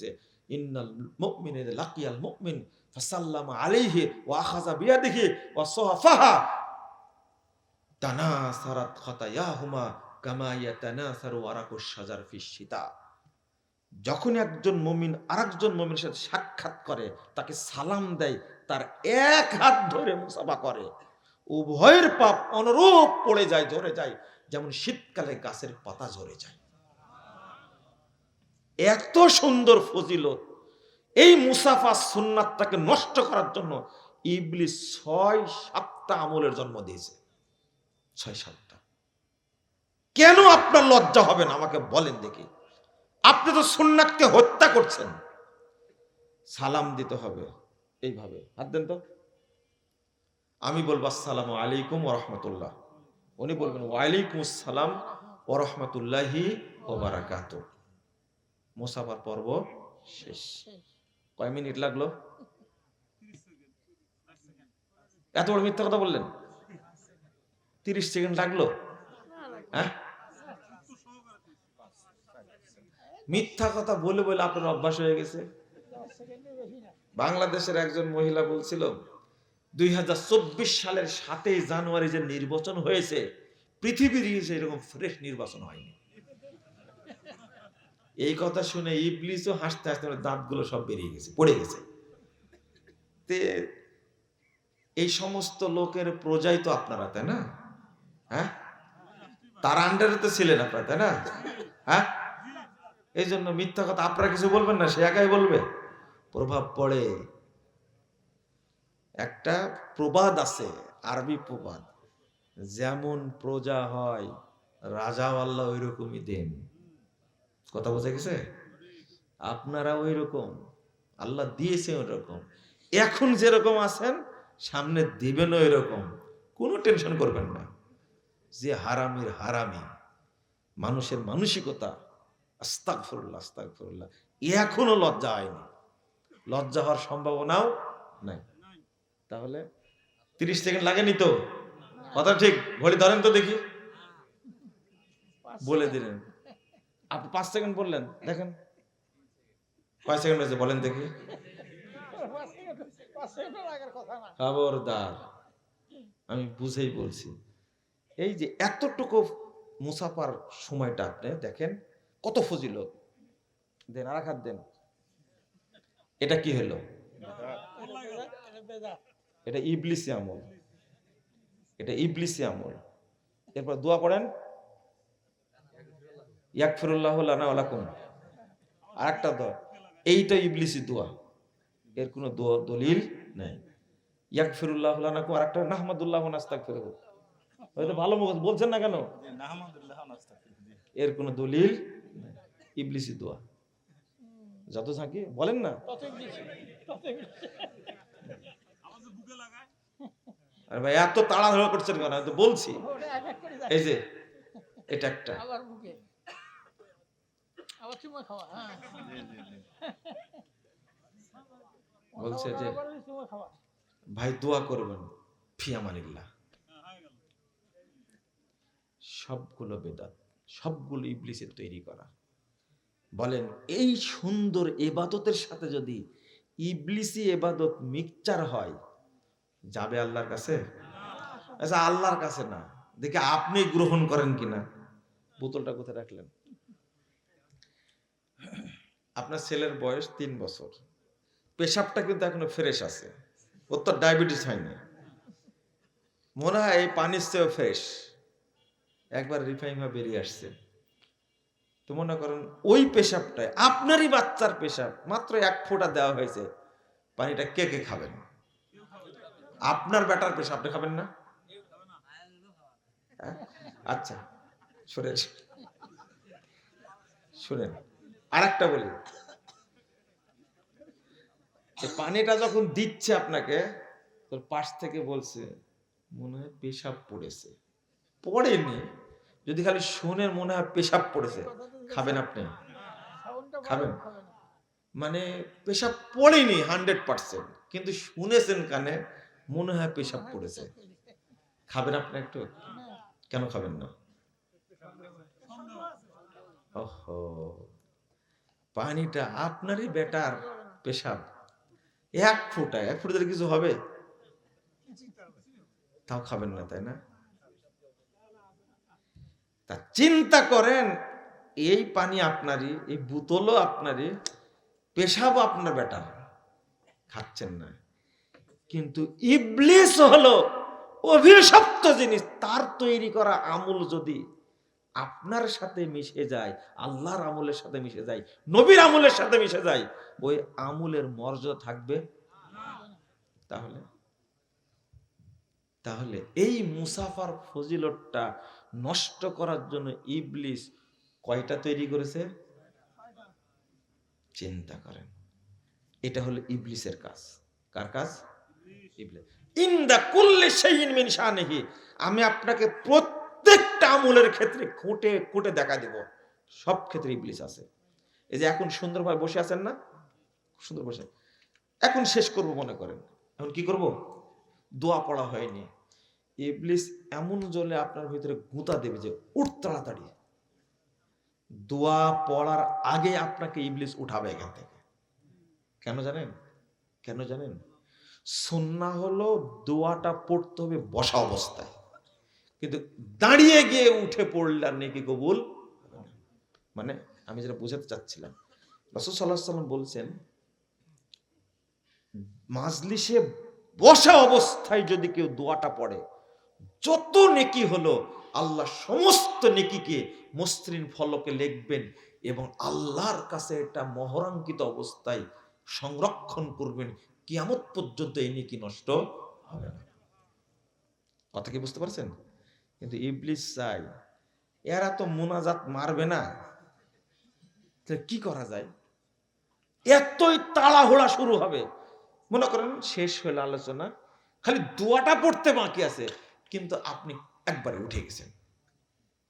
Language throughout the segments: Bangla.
যে, ইন্নাল মুমিনিন লাকিয়াল মুমিন ফাসাল্লামা আলাইহি ওয়া ওয়া সাহাফাহা তানাসারাত খাতায়াহুমা কামা ইয়াতানাসারু শাজার শীতা। যখন একজন মুমিন আরেকজন মুমিনের সাথে সাক্ষাৎ করে, তাকে সালাম দেয়, তার এক হাত ধরে মুসাফা করে। উভয়ের পাপ অনুরূপ পড়ে যায়, ঝরে যায়। যেমন শীতকালে গাছের পাতা ঝরে যায়। এত সুন্দর ফজিলত। এই মুসাফা সুন্নাতটাকে নষ্ট করার জন্য ইবলিস ছয় সাতটা আমলের জন্ম দিয়েছে। ছয় সাতটা। কেন আপনার লজ্জা হবে না? আমাকে বলেন দেখি। আপনি তো সুন্নাতকে হত্যা করছেন। সালাম দিতে হবে। এইভাবে। হাত দেন তো। আমি বলব, আসসালাম আলাইকুম ওরহমতুল্লাহ উনি বলবেন, ওয়ালাইকুম আসসালাম ওরহমতুল্লাহি ওবারাকাত মুসাফার পর্ব শেষ। কয় মিনিট লাগল? এত বড় মিথ্যা কথা বললেন? তিরিশ সেকেন্ড লাগল? হ্যাঁ? মিথ্যা কথা বলে বলে আপনার অভ্যাস হয়ে গেছে? বাংলাদেশের একজন মহিলা বলছিল দুই হাজার চব্বিশ সালের সাতই জানুয়ারি যে নির্বাচন হয়েছে পৃথিবীর ইতিহাসে এরকম ফ্রেশ নির্বাচন হয়নি। এই কথা শুনে ইবলিসও হাসতে হাসতে দাঁতগুলো সব বেরিয়ে গেছে, পড়ে গেছে। তে এই সমস্ত লোকের প্রজাই তো আপনারা, তাই না? হ্যাঁ? তার আন্ডারে তো ছিলেন আপনারা, তাই না? হ্যাঁ? এই জন্য মিথ্যা কথা আপনারা কিছু বলবেন না, সে একাই বলবে। প্রভাব পড়ে। একটা প্রবাদ আছে, আরবি প্রবাদ। যেমন প্রজা হয়, রাজাও আল্লাহ ওই রকমই দেন। কথা বোঝা গেছে? আপনারা ওই রকম আল্লাহ দিয়েছে ওই রকম এখন যেরকম আছেন, সামনে দিবেন ওই রকম কোনো টেনশন করবেন না। যে হারামির হারামি, মানুষের মানসিকতা আস্তাক ফরুল্লাহ আস্তাক ফরুল্লাহ এখনও লজ্জা হয়নি। লজ্জা হওয়ার সম্ভাবনাও নাই। তাহলে তিরিশ সেকেন্ড লাগেনি তো? কথা ঠিক? ঘড়ি ধরেন তো দেখি। বলে দিলেন। আপনি পাঁচ সেকেন্ড বললেন, দেখেন। কয় সেকেন্ড হয়েছে বলেন দেখি। খবরদার, আমি বুঝেই বলছি। এই যে এতটুকু মুসাফার সময়টা আপনি দেখেন, কত ফজিলত। দেন আর হাত দেন। এটা কি হলো? এটা ইবলিসি আমল। এটা ইবলিসি আমল। এরপর দোয়া করেন। ইয়াকফিরুল্লাহ লানা ওয়ালাকুম আর একটা দোয়া এইটা ইবলিসি দোয়া। এর কোনো দোয়া দলিল নাই। ইয়াকফিরুল্লাহ লানাকুম আর একটা নাহমাদুল্লাহ নাস্তাগফিরুহু। হয়তো ভালো বলছেন না কেন? এর কোনো দলিল ইবলিসি দোয়া। যত থাকি বলেন না। আরে ভাই এত তাড়াহুড়ো করছেন কেন? আমি তো বলছি। এই যে এটা একটা। খাওয়া হ্যাঁ। বলছে যে ভাই দোয়া করবেন ফিয়ামানিল্লাহ সবগুলো বেদাত সবগুলো ইবলিসের তৈরি করা। বলেন এই সুন্দর এবাদতের সাথে যদি ইবলিসি এবাদত মিক্সচার হয় যাবে আল্লাহর কাছে? আচ্ছা আল্লাহর কাছে না। দেখে আপনি গ্রহণ করেন কিনা। বোতলটা কোথায় রাখলেন? আপনার ছেলের বয়স তিন বছর। পেশাবটা কিন্তু এখনও ফ্রেশ আছে। ওর তো ডায়াবেটিস হয়নি। মনে হয় এই পানির চেয়েও ফ্রেশ একবার রিফাইন হয়ে বেরিয়ে আসছে। তো মনে করেন ওই পেশাবটায়, আপনারই বাচ্চার পেশাব, মাত্র এক ফোঁটা দেওয়া হয়েছে, পানিটা কে কে খাবেন? আপনার বেটার পেশাব আপনি খাবেন না? হ্যাঁ? আচ্ছা শুনেন। শুনেন। আর একটা বলি পানিটা যখন দিচ্ছে আপনাকে, তোর পাশ থেকে বলছে, মনে হয় পেশাব পড়েছে। পড়েনি। যদি খালি শুনে মনে হয় পেশাব পড়েছে। খাবেন আপনি? খাবেন? মানে পেশাব পড়েনি হান্ড্রেড পার্সেন্ট, কিন্তু শুনেছেন কানে, মনে হয় পেশাব পড়েছে। খাবেন আপনি একটু? কেন খাবেন না? ওহো। পানিটা আপনারই বেটার পেশাব। এক ফুটা এক ফুটা কিছু হবে? তাও খাবেন না, তাই না? তা চিন্তা করেন, এই পানি আপনারই, এই বোতলও আপনারই, পেশাবও আপনার বেটার। খাচ্ছেন না। কিন্তু ইবলিস হলো অভিশপ্ত জিনিস, তার তৈরি করা আমুল যদি আপনার সাথে মিশে যায় আল্লাহর আমলের সাথে মিশে যায় নবীর আমলের সাথে মিশে যায় ওই আমুলের মর্যাদা থাকবে? তাহলে? তাহলে এই মুসাফার ফজিলতটা নষ্ট করার জন্য ইবলিস কয়টা তৈরি করেছে? চিন্তা করেন। এটা হলো ইবলিসের কাজ। কার কাজ? ইবলিস। ইন দা কুল্লি শাইইন মিন শানিহি। আমি আপনাকে প্রত্যেকটা আমলের ক্ষেত্রে খুঁটে খুঁটে দেখা দেব। সব ক্ষেত্রে ইবলিস আছে। এই যে এখন সুন্দরভাবে বসে আছেন না? সুন্দর বসে। এখন শেষ করব মনে করেন। এখন কি করব? দোয়া পড়া হয়নি। ইবলিস এমন জলে আপনার ভিতরে গুঁতা দেবে যে উঠ তাড়াতাড়ি। দোয়া পড়ার আগে আপনাকে ইবলিস উঠাবে এখান থেকে। কেন জানেন? কেন জানেন? সুন্না হলো দোয়াটা পড়তে হবে বসা অবস্থায়। কিন্তু দাঁড়িয়ে গিয়ে উঠে পড়লে আর নাকি কবুল? মানে আমি যেটা বোঝাতে চাচ্ছিলাম, রসুল সাল্লাহ সাল্লাম বলছেন, মাজলিসে বসা অবস্থায় যদি কেউ দোয়াটা পড়ে, যত নেকি হলো আল্লাহ সমস্ত নেকিকে মসৃণ ফলকে লিখবেন এবং আল্লাহর কাছে এটা মহরাঙ্কিত অবস্থায় সংরক্ষণ করবেন, কিয়ামত পর্যন্ত এই নেকি নষ্ট হবে না। কথা কি বুঝতে পারছেন? কিন্তু ইবলিস চাই, এরা তো মোনাজাত মারবে না। কি করা যায়? এতই তাড়াহুড়া শুরু হবে। মনে করেন শেষ হলো আলোচনা, খালি দোয়াটা পড়তে বাকি আছে, কিন্তু আপনি একবারে উঠে গেছেন।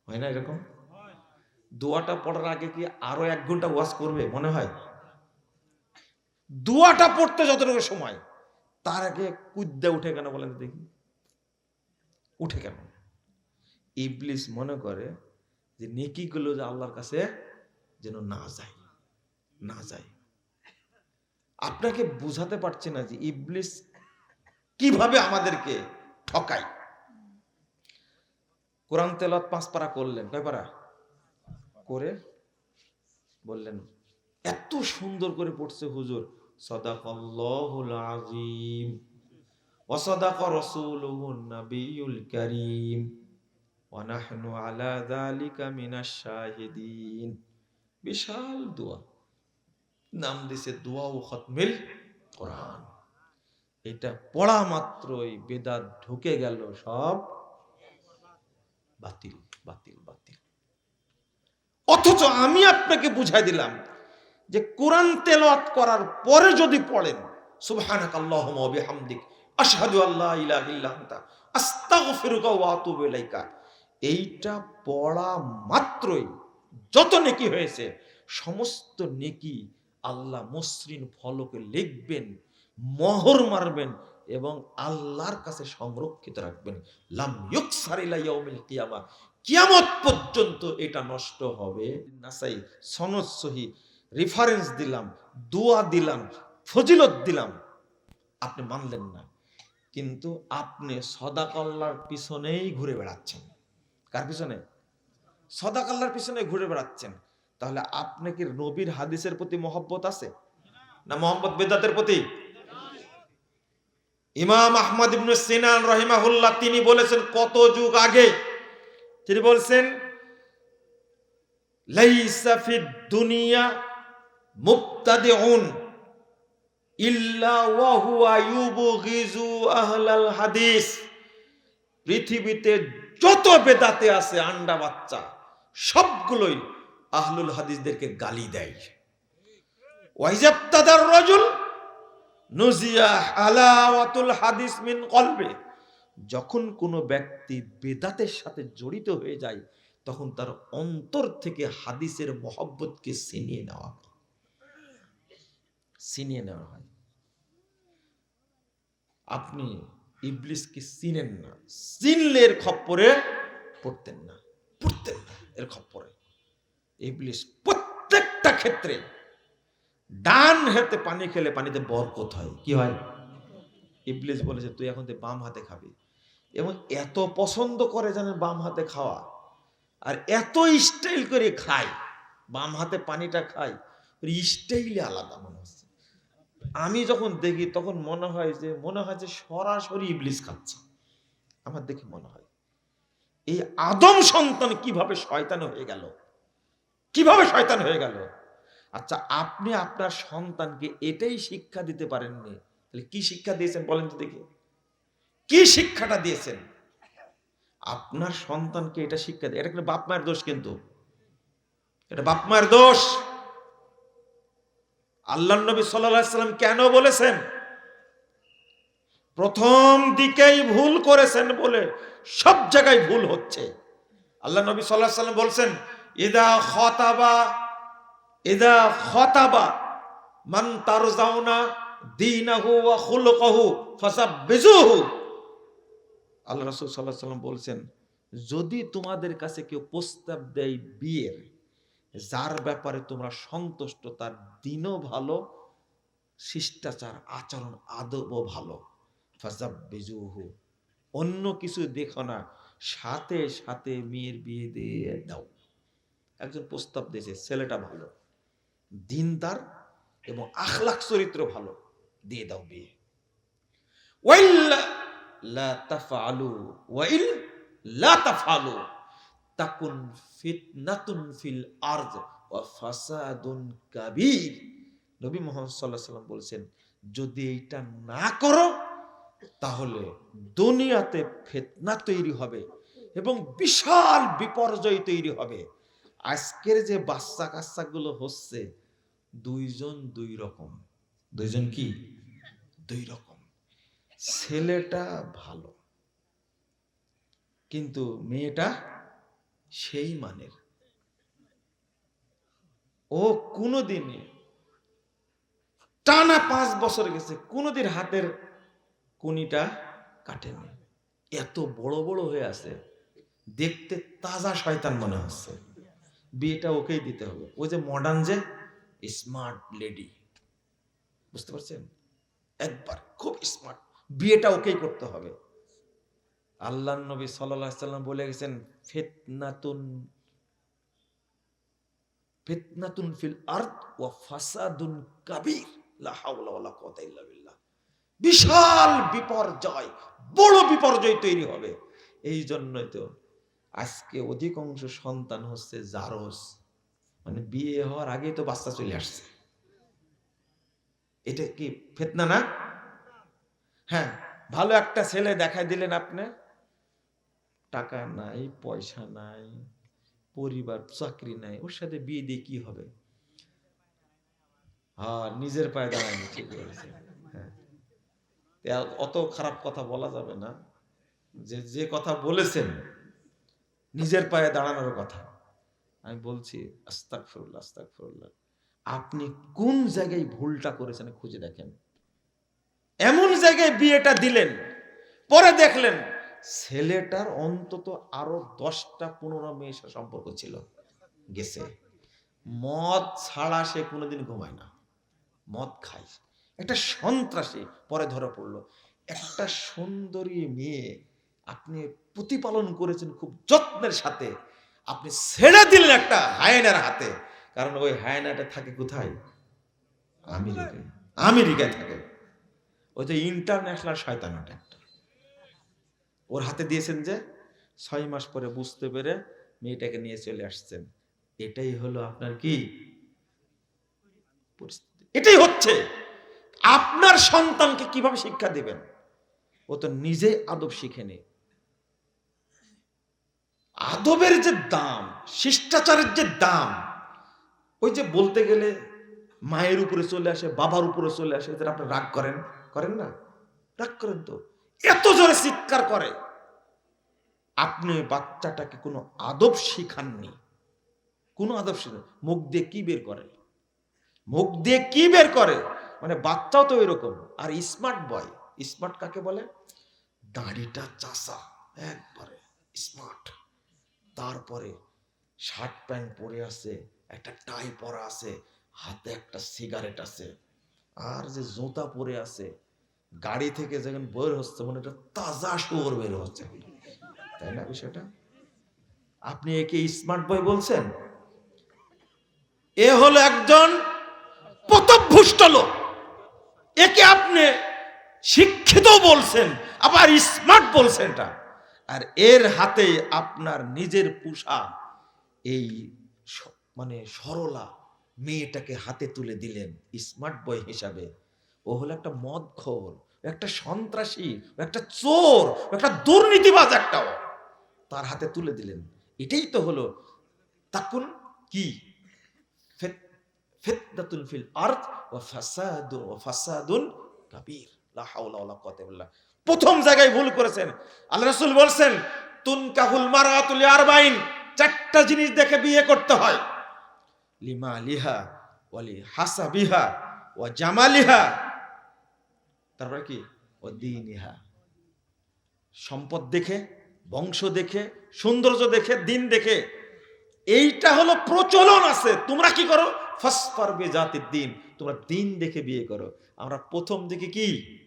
হয় না এরকম? দোয়াটা পড়ার আগে কি আরও এক ঘণ্টা ওয়াজ করবে, মনে হয়? দোয়াটা পড়তে যতটুকু সময়, তার আগে কুদ্দা উঠে কেন বলেন দেখি? উঠে কেন? ইবলিস মনে করে যে নেকিগুলো যে আল্লাহর কাছে যেন না যায় না যায়। আপনাকে বুঝাতে পারছে না যে ইবলিস কীভাবে আমাদেরকে ঠকায়। কোরআন তেলত পাঁচ পারা করলেন, কয় পারা? করে বললেন, এত সুন্দর করে পড়ছে হুজুর, সদাকল্লাহুল রাসূলুহুন নাবিয়ুল কারীম। নাহনু আলা যালিকা মিনাশ শাহিদিন। বিশাল দোয়া। নাম দিছে দোয়া ও খতমিল কোরআন। এটা পড়া মাত্রই বেদাত ঢুকে গেল, সব বাতিল বাতিল বাতিল। অথচ আমি আপনাকে বুঝাই দিলাম যে কোরআন তেলাওয়াত করার পরে যদি পড়েন সুবহানাক আল্লাহুম্মা ওয়া বিহামদিক, আশহাদু আল্লা ইলাহা ইল্লা আস্তাগফিরুকা ওয়া আতুবু ইলাইকা। এইটা পড়া মাত্রই যত নেকি হয়েছে, সমস্ত নেকি আল্লাহ মসৃণ ফলকে লিখবেন, মহর মারবেন এবং আল্লাহর কাছে সংরক্ষিত রাখবেন। লাম ইউকসারিলা ইয়াউমিল কিয়ামা। কিয়ামত পর্যন্ত এটা নষ্ট হবে। নাসাই সনদ সহি রেফারেন্স দিলাম, দোয়া দিলাম, ফজিলত দিলাম। আপনি মানলেন না, কিন্তু আপনি সদাকল্লার পিছনেই ঘুরে বেড়াচ্ছেন। কার পিছনে? সদাকাল্লার পিছনে ঘুরে বেড়াচ্ছেন। তাহলে আপনি কি নবীর হাদিসের প্রতি মহব্বত আছে? না মোহাম্মদ বেদাতের প্রতি? ইমাম আহমদ ইবনে সিনান রহিমাহুল্লাহ তিনি বলেছেন, কত যুগ আগে? তিনি বলছেন, লাইসা ফিদ দুনিয়া মুবতাদিউন ইল্লা ওয়া হুয়া ইউবগিজু আহলাল হাদিস। পৃথিবীতে যত বেদাতে আছে, আন্ডা বাচ্চা, সবগুলোই আহলুল হাদিসদেরকে গালি দেয়। যখন কোনো ব্যক্তি বেদাতের সাথে জড়িত হয়ে যায়, তখন তার অন্তর থেকে হাদিসের মহব্বতকে ছিনিয়ে নেওয়া হয়। ছিনিয়ে নেওয়া হয়। আপনি ইবলিসকে চিনেন না। চিনলে এর খপ্পরে পড়তেন না। পড়তেন না এর খপ্পরে। ইবলিস প্রত্যেকটা ক্ষেত্রে ডান হাতে পানি খেলে পানিতে বরকত হয়। কি হয়? ইবলিস বলেছে তুই এখন তুই বাম হাতে খাবি। এবং এত পছন্দ করে জানেন বাম হাতে খাওয়া আর এত স্টাইল করে খায়, বাম হাতে পানিটা খায় স্টাইলে আলাদা মনে হচ্ছে। আমি যখন দেখি, তখন মনে হয় যে, মনে হয় যে সরাসরি ইবলিস খাচ্ছে আমার দেখে মনে হয়, এই আদম সন্তান কীভাবে শয়তান হয়ে গেল? কীভাবে শয়তান হয়ে গেল? আচ্ছা আপনি আপনার সন্তানকে এটাই শিক্ষা দিতে পারেননি। তাহলে কি শিক্ষা দিয়েছেন বলেন তো দেখি। কি শিক্ষাটা দিয়েছেন? আপনার সন্তানকে এটা শিক্ষা দিয়ে, এটা কিন্তু বাপ মায়ের দোষ কিন্তু। এটা বাপ মায়ের দোষ। আল্লাহ নবী সাল্লাম কেন বলেছেন? প্রথম দিকেই ভুল করেছেন বলে সব জায়গায় ভুল হচ্ছে। আল্লাহ নবী সাল্লাহ সাল্লাম বলছেন, ইদা খতাবা ইদা খতাবা মান তারজাউনা দীনাহু ওয়া খুলুকাহু ফাসাব্বিজুহু। আল্লাহ রাসূল সাল্লাল্লাহু আলাইহি বলছেন, যদি তোমাদের কাছে কেউ প্রস্তাব দেয় বিয়ের যার ব্যাপারে তোমরা সন্তুষ্ট, তার দিনও ভালো, শিষ্টাচার, আচরণ, আদবও ভালো। অন্য কিছু দেখো না, সাথে সাথে মেয়ের বিয়ে দিয়ে দাও। একজন প্রস্তাব দিয়েছে, ছেলেটা ভালো, দিনদার এবং আখলাক চরিত্র ভালো, দিয়ে দাও বিয়ে। ওয়াইল্লা লা তাফআলু, ওয়াইল লা তাফআলু। তাকুন ফিতনাতুন ফিল ফাসাদুন নবী আলাইহি সাল্লাম যদি এইটা না করো, তাহলে দুনিয়াতে ফিতনা তৈরি হবে এবং বিশাল বিপর্যয় তৈরি হবে। আজকের যে বাচ্চা কাচ্চাগুলো হচ্ছে, দুইজন দুই রকম। দুইজন কি? দুই রকম। ছেলেটা ভালো, কিন্তু মেয়েটা সেই মানের। ও কোনোদিনই টানা পাঁচ বছর গেছে, কোনোদিন হাতের কুনিটা কাটেনি। এত বড় বড় হয়ে আছে, দেখতে তাজা শয়তান মনে হচ্ছে। বিয়েটা ওকেই দিতে হবে। ওই যে মডার্ন যে স্মার্ট লেডি বুঝতে পারছেন? একবার খুব স্মার্ট বিয়েটা ওকেই করতে হবে। আল্লাহ নবী সাল্লাম বলে গেছেন, ফিতনাতুন ফিতনাতুন ফিল ইল্লা বিল্লাহ। বিশাল বিপর্যয়, বড় বিপর্যয় তৈরি হবে। এই জন্যই তো আজকে অধিকাংশ সন্তান হচ্ছে জারস। মানে বিয়ে হওয়ার আগেই তো বাচ্চা চলে আসছে। এটা কি ফেতনা না? হ্যাঁ ভালো একটা ছেলে দেখাই দিলেন আপনি। টাকা নাই, পয়সা নাই, পরিবার, চাকরি নাই, ওর সাথে বিয়ে দিয়ে কি হবে? হ্যাঁ নিজের পায়ে দাঁড়ায়নি ঠিক বলেছে হ্যাঁ। অত খারাপ কথা বলা যাবে না। যে যে কথা বলেছেন, নিজের পায়ে দাঁড়ানোর কথা। আমি বলছি আস্তাক ফরুল্লাহ আস্তাক ফরুল্লাহ আপনি কোন জায়গায় ভুলটা করেছেন, খুঁজে দেখেন। এমন জায়গায় বিয়েটা দিলেন, পরে দেখলেন ছেলেটার অন্তত আরও দশটা পনেরো মেয়ের সাথে সম্পর্ক ছিল, গেছে। মদ ছাড়া সে কোনোদিন ঘুমায় না। মদ খায়। একটা সন্ত্রাসী পরে ধরা পড়ল। একটা সুন্দরী মেয়ে আপনি প্রতিপালন করেছেন খুব যত্নের সাথে। আপনি ছেড়ে দিলেন একটা হায়নার হাতে। কারণ ওই হায়নাটা থাকে কোথায়? আমেরিকায়। আমেরিকায় থাকে। ওই যে ইন্টারন্যাশনাল শয়তান ওটা একটা। ওর হাতে দিয়েছেন যে ছয় মাস পরে বুঝতে পেরে মেয়েটাকে নিয়ে চলে আসছেন। এটাই হলো আপনার কি? এটাই হচ্ছে। আপনার সন্তানকে কীভাবে শিক্ষা দিবেন? ও তো নিজেই আদব শিখেনি আদবের যে দাম, শিষ্টাচারের যে দাম, ওই যে বলতে গেলে মায়ের উপরে চলে আসে, বাবার উপরে চলে আসে আপনি রাগ করেন? করেন না? রাগ করেন তো। এত জোরে চিৎকার করে। আপনি বাচ্চাটাকে কোনো আদব শিখাননি। কোনো আদব শিখান মুখ দিয়ে কি বের করে? মুখ দিয়ে কি বের করে? মানে বাচ্চাও তো এরকম আর স্মার্ট বয় স্মার্ট কাকে বলে? দাড়িটা চাষা একবারে স্মার্ট তারপরে শার্ট প্যান্ট পরে আছে, একটা টাই পরা আছে, হাতে একটা সিগারেট আছে। আর যে জুতা পরে আছে, গাড়ি থেকে যখন বের হচ্ছে মানে এটা তাজা শুয়োর বের হচ্ছে। তাই না বিষয়টা? আপনি একে স্মার্ট বয় বলছেন? এ হলো একজন পতভুষ্ট লোক। একে আপনি শিক্ষিত বলছেন, আবার স্মার্ট বলছেন আর এর হাতে আপনার নিজের পোষা এই মানে সরলা মেয়েটাকে হাতে তুলে দিলেন স্মার্ট বয় হিসাবে। ও হলো একটা মদখোর, একটা সন্ত্রাসী, একটা চোর, একটা দুর্নীতিবাজ একটা। তার হাতে তুলে দিলেন। এটাই তো হলো তাকুন কি? ফিতনাতুন ফিল আরদ ওয়া ফাসাদুন ওয়া ফাসাদুন কাবীর। প্রথম জায়গায় ভুল করেছেন। আল্লাহ রাসূল বলছেন, তুনকাহুল মারাতুল আরবাইন চারটা জিনিস দেখে বিয়ে করতে হয়। লিমা লিহা ওয়ালি হাসাবিহা ওয়া জামালিহা। তারপরে কি? ও দিনিহা। সম্পদ দেখে বংশ দেখে, সৌন্দর্য দেখে, দিন দেখে, এইটা হলো প্রচলন আছে। তোমরা কি করো? ফসফর বে জাতির দিন। তোমরা দিন দেখে বিয়ে করো। আমরা প্রথম দিকে কি?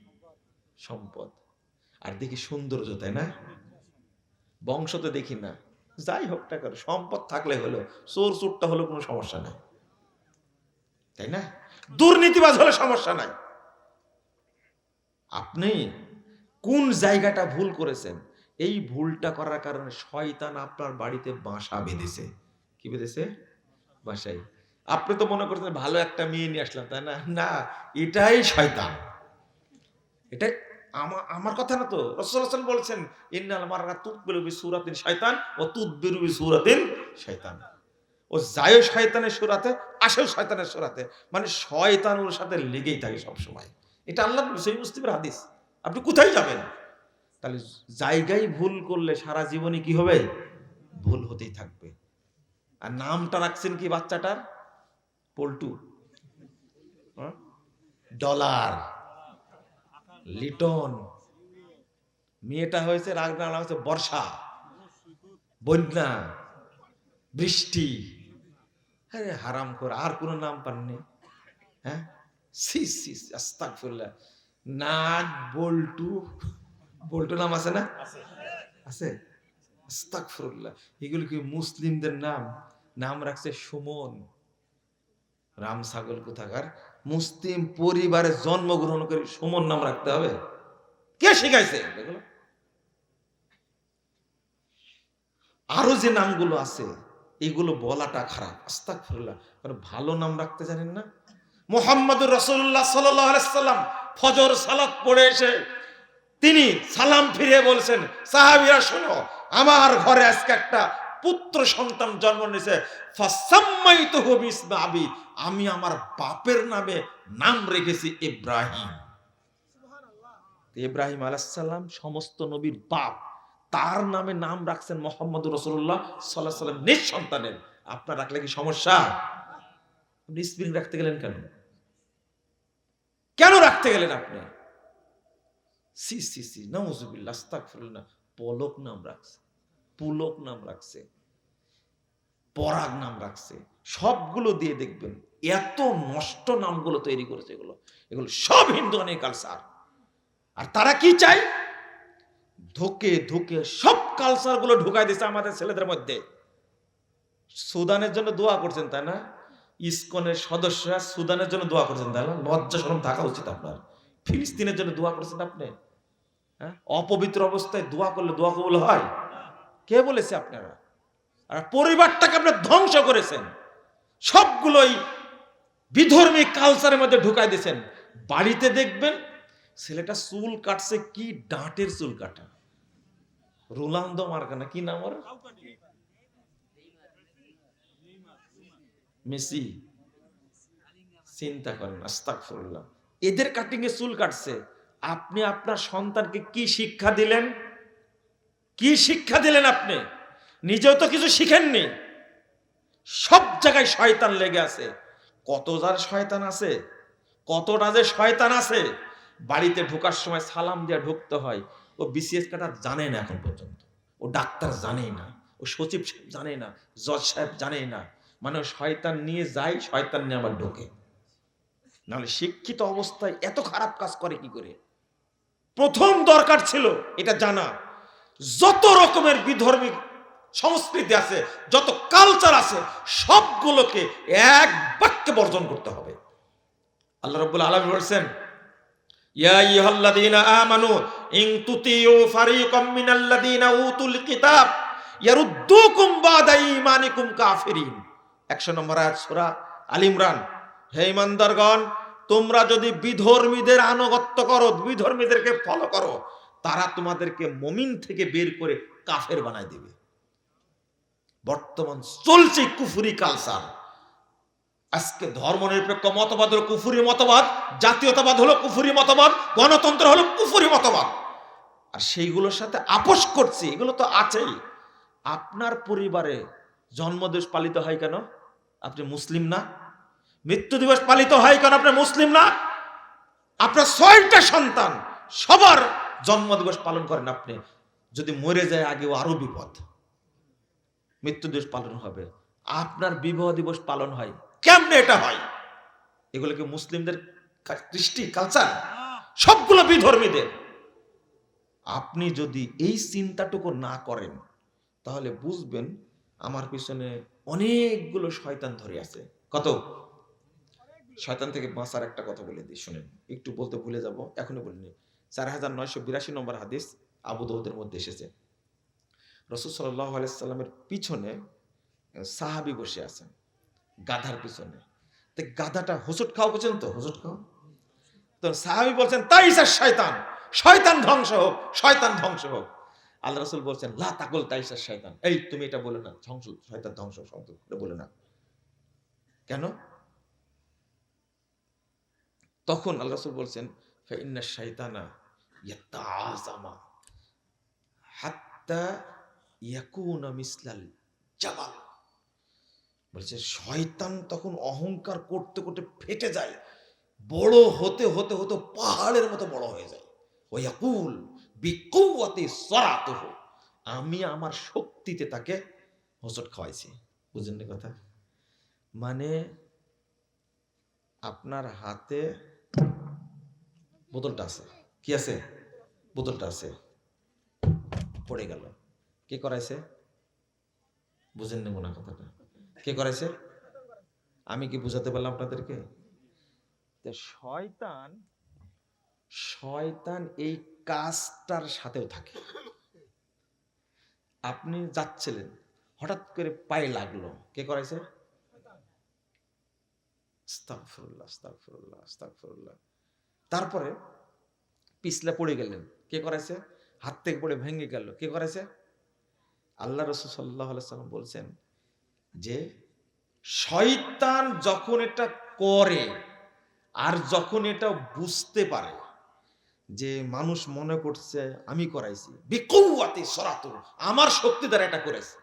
সম্পদ। আর দেখি সৌন্দর্য, তাই না? বংশ তো দেখি না। যাই হোক না করো। সম্পদ থাকলে হলো চোর চোরটা হলো কোনো সমস্যা নাই। তাই না? দুর্নীতিবাজ হলে সমস্যা নাই। আপনি কোন জায়গাটা ভুল করেছেন? এই ভুলটা করার কারণে শয়তান আপনার বাড়িতে বাসা বেঁধেছে। কি বেঁধেছে? বাসায়। আপনি তো মনে করছেন ভালো একটা মেয়ে নিয়ে আসলাম, তাই না? না, এটাই শয়তান। এটা আমার আমার কথা না তো। রসুল বলছেন, ইন্নাল মারা তুত বেরুবি সুরাতিন শয়তান ও তুত বেরুবি সুরাতিন শয়তান ও শয়তানের সুরাতে, আসেও শয়তানের সুরাতে। মানে শয়তান ওর সাথে লেগেই থাকে সব সময় এটা আল্লাহ সেই মুসলিমের হাদিস। আপনি কোথায় যাবেন? তাহলে জায়গায় ভুল করলে সারা জীবনে কি হবে? ভুল হতেই থাকবে। আর নামটা রাখছেন কি বাচ্চাটার? পল্টু। হ্যাঁ? ডলার। লিটন। মেয়েটা হয়েছে রাগনা হচ্ছে বর্ষা। বন্যা। বৃষ্টি। আরে হারাম করে, আর কোনো নাম পাননি। হ্যাঁ? সি আস্তাগফিরুল্লাহ। নাগ, বল্টু। বল্টু নাম আছে না? আছে। এগুলো কি মুসলিমদের নাম? নাম রাখছে সুমন। রাম ছাগল কোথাকার? মুসলিম পরিবারে জন্মগ্রহণ করে সুমন নাম রাখতে হবে? কে শিখাইছে এগুলো? আরও যে নামগুলো আছে এগুলো বলাটা খারাপ। আস্তাক ফিরুল্লাহ কারণ ভালো নাম রাখতে জানেন না? মোহাম্মদুর রসুল্লাহ সাল্লাম ফজর সালাত পড়ে এসে তিনি সালাম ফিরে বলছেন, সাহাবিরা, শোনো, আমার ঘরে আজকে একটা পুত্র সন্তান জন্ম নিয়েছে। আবি, আমি আমার বাপের নামে নাম রেখেছি ইব্রাহিম। ইব্রাহিম আলাইসাল্লাম সমস্ত নবীর বাপ, তার নামে নাম রাখছেন মোহাম্মদ রসুল্লাহ সাল্লাহ সাল্লাম, নিজ সন্তানের। আপনার রাখলে কি সমস্যা? আপনি স্প্রিং রাখতে গেলেন কেন? কেন রাখতে গেলেন আপনি? সি সি সি নজুবিল্লা আস্তাগফিরুল্লাহ, পলক নাম রাখছে, পুলক নাম রাখছে, পরাগ নাম রাখছে, সবগুলো দিয়ে দেখবেন এত নষ্ট নামগুলো তৈরি করেছে এগুলো। এগুলো সব হিন্দু অনেক কালচার আর তারা কি চায়? ধোকে ধোকে সব কালচারগুলো ঢুকাই দিচ্ছে আমাদের ছেলেদের মধ্যে। সুদানের জন্য দোয়া করছেন, তাই না? ইসকনের সদস্যরা সুদানের জন্য দোয়া করছেন, তাই না? লজ্জা শরম থাকা উচিত আপনার। ফিলিস্তিনের জন্য দোয়া করছেন আপনি? অপবিত্র অবস্থায় দোয়া করলে দোয়া কবুল হয়? কে বলেছে আপনারা? আর পরিবারটাকে আপনার ধ্বংস করেছেন। সবগুলোই বিধর্মী কালচারের মধ্যে ঢুকাই দিয়েছেন। বাড়িতে দেখবেন, ছেলেটা চুল কাটছে কি ডাঁটের চুল কাটা। রোনালদো মার্কানা কি নাম ওর? মেসি। চিন্তা করেন, আস্তাগফিরুল্লাহ। এদের কাটিং এ চুল কাটছে। আপনি আপনার সন্তানকে কি শিক্ষা দিলেন? কি শিক্ষা দিলেন আপনি? নিজেও তো কিছু শিখেননি। সব জায়গায় শয়তান লেগে আছে। কত যার শয়তান আছে, কতটা যে শয়তান আছে। বাড়িতে ঢোকার সময় সালাম দিয়ে ঢুকতে হয়। ও বিসিএস কাটার জানে না এখন পর্যন্ত। ও ডাক্তার জানেই না। ও সচিব সাহেব জানে না। জজ সাহেব জানেই না। মানে শয়তান নিয়ে যায়, শয়তান নিয়ে আবার ঢোকে। নাহলে শিক্ষিত অবস্থায় এত খারাপ কাজ করে কি করে? প্রথম দরকার ছিল এটা জানা। যত রকমের বিধর্মী সংস্কৃতি আছে, যত কালচার আছে, সবগুলোকে এক বাক্যে বর্জন করতে হবে। আল্লাহ রাব্বুল আলামিন বলেছেন ঈমানিকুম কাফিরিন। 100 নম্বর আয়াত সূরা আল ইমরান। হে ইমানদারগণ তোমরা যদি বিধর্মীদের আনুগত্য করো, বিধর্মীদেরকে ফলো করো, তারা তোমাদেরকে মমিন থেকে বের করে কাফের বানায় দিবে। বর্তমান চলছে কুফুরি কালচার আজকে ধর্মনিরপেক্ষ মতবাদ হলো কুফুরি মতবাদ, জাতীয়তাবাদ হলো কুফুরি মতবাদ, গণতন্ত্র হলো কুফুরি মতবাদ। আর সেইগুলোর সাথে আপোষ করছি, এগুলো তো আছেই। আপনার পরিবারে জন্মদেশ পালিত হয় কেন? আপনি মুসলিম না? মৃত্যু দিবস পালিত হয় কেন আপনি মুসলিম না। আপনার ছয়টা সন্তান, সবার জন্মদিবস পালন করেন আপনি। যদি মরে যায় আগেও আরও বিপদ। মৃত্যু দিবস পালন হবে। আপনার বিবাহ দিবস পালন হয়। কেমনে এটা হয়? এগুলো কি মুসলিমদের কৃষ্টি কালচার সবগুলো বিধর্মীদের। আপনি যদি এই চিন্তাটুকু না করেন, তাহলে বুঝবেন আমার পিছনে অনেকগুলো শয়তান ধরে আছে। কত? শয়তান থেকে বাঁচার একটা কথা বলে দিই শুনেন। একটু বলতে ভুলে যাব এখনই বলিনি। চার হাজার নয়শো বিরাশি নম্বর হাদিস আবু দৌদের মধ্যে এসেছে। রসুল সাল্লাহ আলাইসাল্লামের পিছনে সাহাবি বসে আছেন গাধার পিছনে। তো গাধাটা হোসট খাওয়া পর্যন্ত? হোসট খাওয়া? তো সাহাবি বলছেন তাই স্যার শয়তান। শয়তান ধ্বংস হোক শয়তান ধ্বংস হোক। আল্লাহ রসুল বলছেন লা তাকল তাই স্যার শয়তান। এই তুমি এটা বলে না ধ্বংস শয়তান ধ্বংস। এটা বলে না। কেন? তখন আল্লাহ রসুল বলছেন, ফাইন্না হাত্তা ইয়াকুনা মিসলাল জাবাল। বলছে, শয়তান তখন অহংকার করতে করতে ফেটে যায়, বড় হতে হতে হতে পাহাড়ের মতো বড় হয়ে যায়। ও ইয়াকুল সরাতহ। আমি আমার শক্তিতে তাকে হোঁচট খাওয়াইছি। বুঝলেন কথা? মানে আপনার হাতে বোতলটা আছে। কি আছে? বোতলটা আছে। পড়ে গেল। কে করাইছে? বুঝেন নেব না কথাটা। কে করাইছে? আমি কি বুঝাতে পারলাম আপনাদেরকে? শয়তান শয়তান এই কাজটার সাথেও থাকে। আপনি যাচ্ছিলেন হঠাৎ করে পায়ে লাগল। কে করাইছে? আস্তাগফিরুল্লাহ আস্তাগফিরুল্লাহ আস্তাগফিরুল্লাহ। তারপরে পিছলে পড়ে গেলেন। কে করাইছে? হাত থেকে পড়ে ভেঙে গেল। কে করাইছে? আল্লাহ রসুল সাল্লাহ সাল্লাম বলছেন যে, শয়তান যখন এটা করে আর যখন এটা বুঝতে পারে যে মানুষ মনে করছে, আমি করাইছি বিকৌয়াতে সরাত, আমার শক্তি দ্বারা এটা করেছে।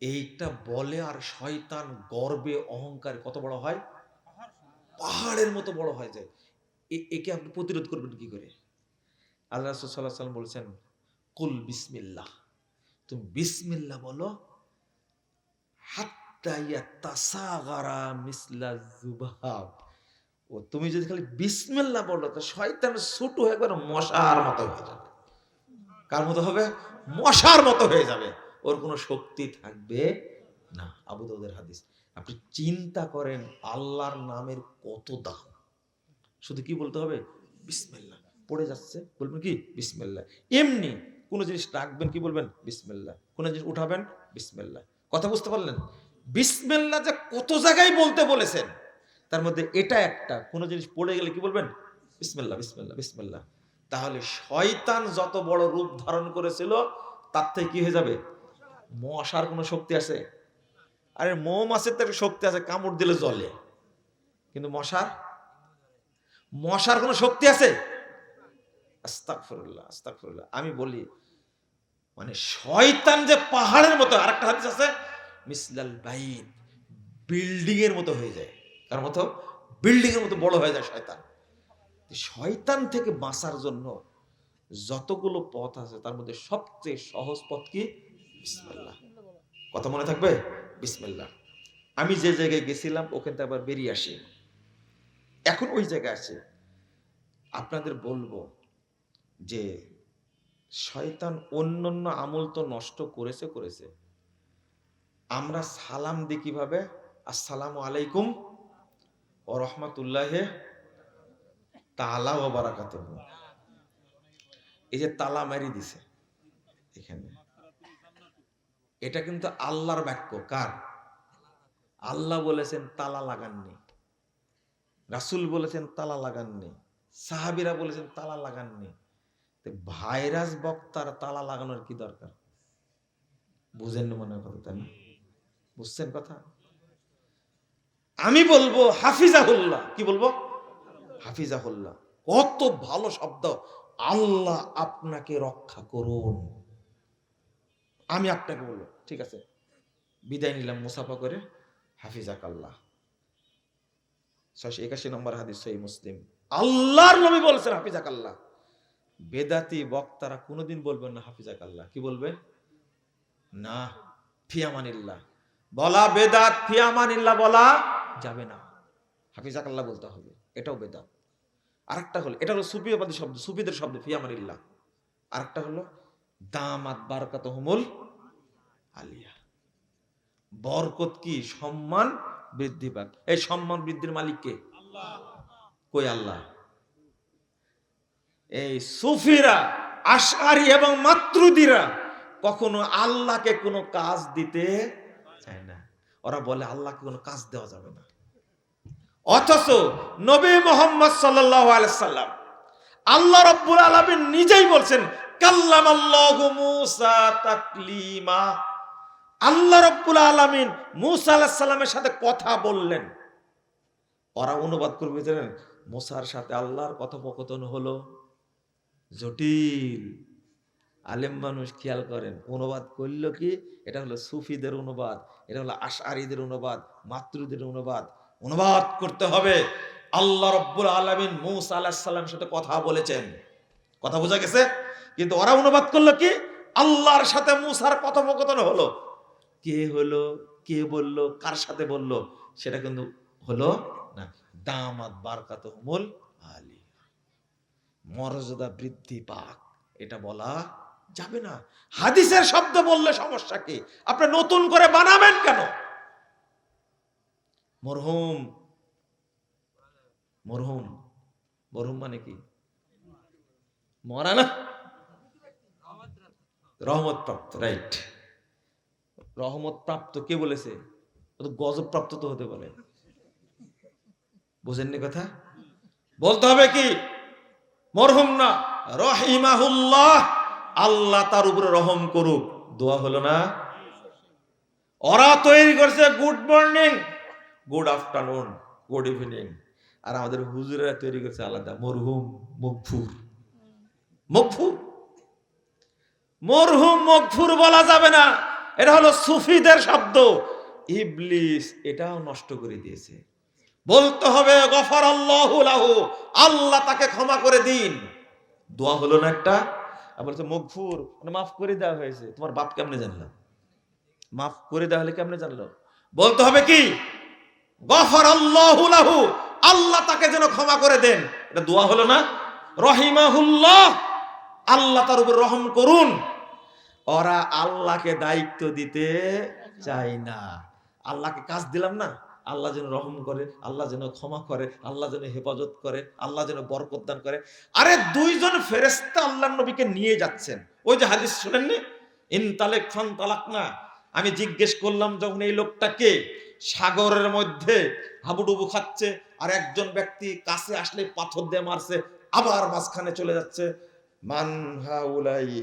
এইটা বলে আর শয়তান গর্বে অহংকার কত বড় হয়? পাহাড়ের মতো বড় হয়ে যায়। একে আপনি প্রতিরোধ করবেন কি করে? আল্লাহ রাসূল আলাইহি সাল্লাম বলছেন, কুল বিসমিল্লাহ। তুমি বিসমিল্লাহ বলো ও, তুমি যদি খালি বিসমিল্লাহ বলো, তো শয়তান ছোট হয়ে একবার মশার মতো হয়ে যাবে। কার মতো হবে? মশার মতো হয়ে যাবে। ওর কোনো শক্তি থাকবে না। আবু দাউদের হাদিস। আপনি চিন্তা করেন, আল্লাহর নামের কত দাম? শুধু কি বলতে হবে? বিসমিল্লাহ। পড়ে যাচ্ছে। বলবেন কি? বিসমিল্লাহ। এমনি কোনো জিনিস রাখবেন কি বলবেন? বিসমিল্লাহ। কোনো জিনিস উঠাবেন? বিসমিল্লাহ। কথা বুঝতে পারলেন? বিসমিল্লাহ যে কত জায়গায় বলতে বলেছেন, তার মধ্যে এটা একটা। কোনো জিনিস পড়ে গেলে কি বলবেন? বিসমিল্লাহ বিসমিল্লাহ বিসমিল্লাহ। তাহলে শয়তান যত বড় রূপ ধারণ করেছিল, তার থেকে কি হয়ে যাবে? মশার কোনো শক্তি আছে? আরে মৌমাছির তো একটা শক্তি আছে। কামড় দিলে জলে কিন্তু মশার মশার কোনো শক্তি আছে? আস্তাগফিরুল্লাহ আস্তাগফিরুল্লাহ। আমি বলি মানে শয়তান যে পাহাড়ের মতো, আরেকটা হাদিস আছে, মিসলাল বাইত বিল্ডিং এর মতো হয়ে যায়। তার মতো? বিল্ডিং এর মতো বড় হয়ে যায় শয়তান। শয়তান থেকে বাঁচার জন্য যতগুলো পথ আছে, তার মধ্যে সবচেয়ে সহজ পথ কি? বিসমিল্লাহ। কথা মনে থাকবে? বিসমিল্লাহ। আমি যে জায়গায় গেছিলাম, ওখান থেকে আবার বেরিয়ে আসি। এখন ওই জায়গায় আছে। আপনাদের বলব যে শয়তান অন্য অন্য আমল তো নষ্ট করেছে করেছে। আমরা সালাম দিই কীভাবে? আসসালামু আলাইকুম ও রহমতুল্লাহ তালা ও বারাকাত এই যে তালা মারি দিছে এখানে। এটা কিন্তু আল্লাহর বাক্য। কার? আল্লাহ বলেছেন, তালা লাগাননি। রাসুল বলেছেন, তালা লাগাননি সাহাবিরা বলেছেন, তালা লাগাননি ভাইরাস বক্তার তালা লাগানোর কি দরকার? বুঝেন মনে কথা তাই না? বুঝছেন কথা? আমি বলব, হাফিজাহুল্লাহ। কি বলব? হাফিজাহুল্লাহ। কত ভালো শব্দ, আল্লাহ আপনাকে রক্ষা করুন। আমি আপনাকে বলব, ঠিক আছে? বিদায় নিলাম, মুসাফা করে হাফিজাক আল্লাহ ছয়শো একাশি নম্বর হাদিস সহি মুসলিম। আল্লাহর নবী বলছেন হাফিজাক আল্লাহ বেদাতি বক্তারা কোনোদিন বলবেন না হাফিজাক আল্লাহ কি বলবে? না, ফিয়ামানিল্লাহ। বলা বেদাত, ফিয়ামানিল্লাহ বলা যাবে না। হাফিজাক আল্লাহ বলতে হবে, এটাও বেদাত। আরেকটা হলো, এটা হলো সুফিবাদী শব্দ, সুফিদের শব্দ, ফিয়ামানিল্লাহ। আরেকটা হলো, দামাত বারকাত হুমুল আলিয়া। বরকত কি, সম্মান বৃদ্ধি পাক। এই সম্মান বৃদ্ধির মালিক কে? কই আল্লাহ? এই সুফিরা আশারি এবং মাতৃদিরা কখনো আল্লাহকে কোনো কাজ দিতে চায় না। ওরা বলে আল্লাহকে কোনো কাজ দেওয়া যাবে না। অথচ নবী মোহাম্মদ সাল্লাল্লাহু আলাইহি সাল্লাম আল্লাহ রব্বুল আলামিন নিজেই বলছেন কাল্লাম আল্লাহু মুসা তাকলিমা। আল্লাহ রব্বুল আলামিন মুসা আলাইহিস সালামের সাথে কথা বললেন। ওরা অনুবাদ করবে, জানেন? মুসার সাথে আল্লাহর কথোপকথন হলো জটিল। আলেম মানুষ খেয়াল করেন, অনুবাদ করল কি? এটা হলো সুফিদের অনুবাদ, এটা হলো আশারিদের অনুবাদ, মাতৃদের অনুবাদ। অনুবাদ করতে হবে। আল্লাহ রব্বুল আলমিন মুসা আলাহিস সাল্লামের সাথে কথা বলেছেন। কথা বোঝা গেছে? কিন্তু ওরা অনুবাদ করল কি? আল্লাহর সাথে মুসার কথোপকথন হলো। কে হলো, কে বলল, কার সাথে বলল, সেটা কিন্তু হলো না। দামাত বারকাত হুমুল আলী। মর্যাদা বৃদ্ধি পাক। এটা বলা যাবে না। হাদিসের শব্দ বললে সমস্যা কি? আপনি নতুন করে বানাবেন কেন? মরহুম। মরহুম। মরহুম মানে কি? মরা না? রহমত প্রাপ্ত রাইট। রহমত প্রাপ্ত কে বলেছে? গজব প্রাপ্ত তো হতে পারে। বুঝেননি কথা? বলতে হবে কি? মরহুম না। রহিমাহুল্লাহ, আল্লাহ তার উপরে রহম করুক। দোয়া হলো না। ওরা তৈরি করছে good morning, good afternoon, good evening. আর আমাদের হুজুরেরা তৈরি করছে আলাদা, মরহুম মকফুর মকফুর মরহুম মকফুর বলা যাবে না। এটা হলো সুফিদের শব্দ। ইবলিস এটাও নষ্ট করে দিয়েছে। বলতে হবে গফর আল্লাহ আল্লাহ তাকে ক্ষমা করে দিন। দোয়া হলো না একটা। বলছে মকফুর মানে মাফ করে দেওয়া হয়েছে। তোমার বাপ কেমনে জানলাম মাফ করে দেওয়া হলে কেমনে জানলো? বলতে হবে কি? গফর আল্লাহ আল্লাহ তাকে যেন ক্ষমা করে দেন। এটা দোয়া হলো না? রহিমাহুল্লাহ, আল্লাহ তার উপর রহম করুন। ওরা আল্লাহকে দায়িত্ব দিতে চায় না। আল্লাহকে কাজ দিলাম না। আল্লাহ যেন রহম করে, আল্লাহ যেন ক্ষমা করে, আল্লাহ যেন হেফাজত করে, আল্লাহ যেন বরকত দান করে। আরে দুইজন ফেরেস্তা আল্লাহ নবীকে নিয়ে যাচ্ছেন। ওই যে হাদিস শুনেননি? ইন তালেক ফান তালাক না। আমি জিজ্ঞেস করলাম যখন এই লোকটাকে সাগরের মধ্যে হাবুডুবু খাচ্ছে আর একজন ব্যক্তি কাছে আসলে পাথর দিয়ে মারছে, আবার মাঝখানে চলে যাচ্ছে। মানহা উলাই